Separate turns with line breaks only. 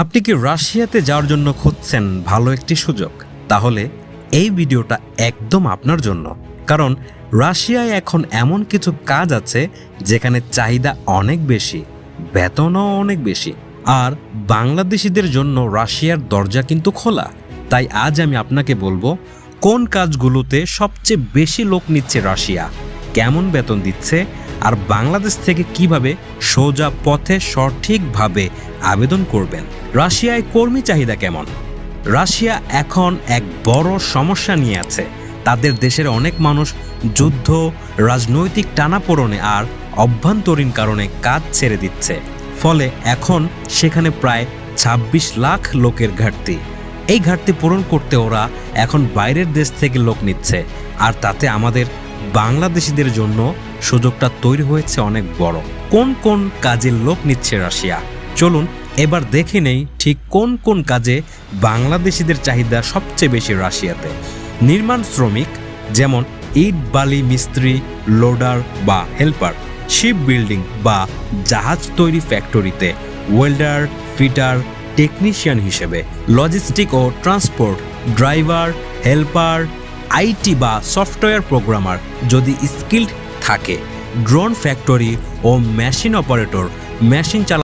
আপনি কি রাশিয়াতে যাওয়ার জন্য খুঁজছেন ভালো একটি সুযোগ? তাহলে এই ভিডিওটা একদম আপনার জন্য। কারণ রাশিয়ায় এখন এমন কিছু কাজ আছে যেখানে চাহিদা অনেক বেশি, বেতনও অনেক বেশি। আর বাংলাদেশিদের জন্য রাশিয়ার দরজা কিন্তু খোলা। তাই আজ আমি আপনাকে বলব, কোন কাজগুলোতে সবচেয়ে বেশি লোক নিচ্ছে রাশিয়া? কেমন বেতন দিচ্ছে আর বাংলাদেশ থেকে কীভাবে সোজা পথে সঠিকভাবে আবেদন করবেন? রাশিয়ায় কর্মী চাহিদা কেমন? রাশিয়া এখন এক বড় সমস্যা নিয়ে আছে। তাদের দেশের অনেক মানুষ যুদ্ধ, রাজনৈতিক টানাপোড়নে আর অভ্যন্তরীণ কারণে কাজ ছেড়ে দিচ্ছে। ফলে এখন সেখানে প্রায় ২৬ লাখ লোকের ঘাটতি। এই ঘাটতি পূরণ করতে ওরা এখন বাইরের দেশ থেকে লোক নিচ্ছে। আর তাতে আমাদের বাংলাদেশিদের জন্য সুযোগটা তৈরি হয়েছে অনেক বড়। কোন কোন কাজে লোক নিচ্ছে রাশিয়া? চলুন এবার দেখে নেই ঠিক কোন কোন কাজে বাংলাদেশিদের চাহিদা সবচেয়ে বেশি রাশিয়াতে। নির্মাণ শ্রমিক যেমন ইট, বালি, মিস্ত্রি, লোডার বা হেল্পার, শিপ বিল্ডিং বা জাহাজ তৈরি ফ্যাক্টরিতে, ওয়েল্ডার, ফিটার, টেকনিশিয়ান হিসেবে, লজিস্টিক ও ট্রান্সপোর্ট, ড্রাইভার, হেল্পার আইটি বা সফটওয়্যার প্রোগ্রামার যদি স্কিল্ড থাকে ড্রোন ফ্যাক্টরি ও মেশিন অপারেটর মেশিন চালা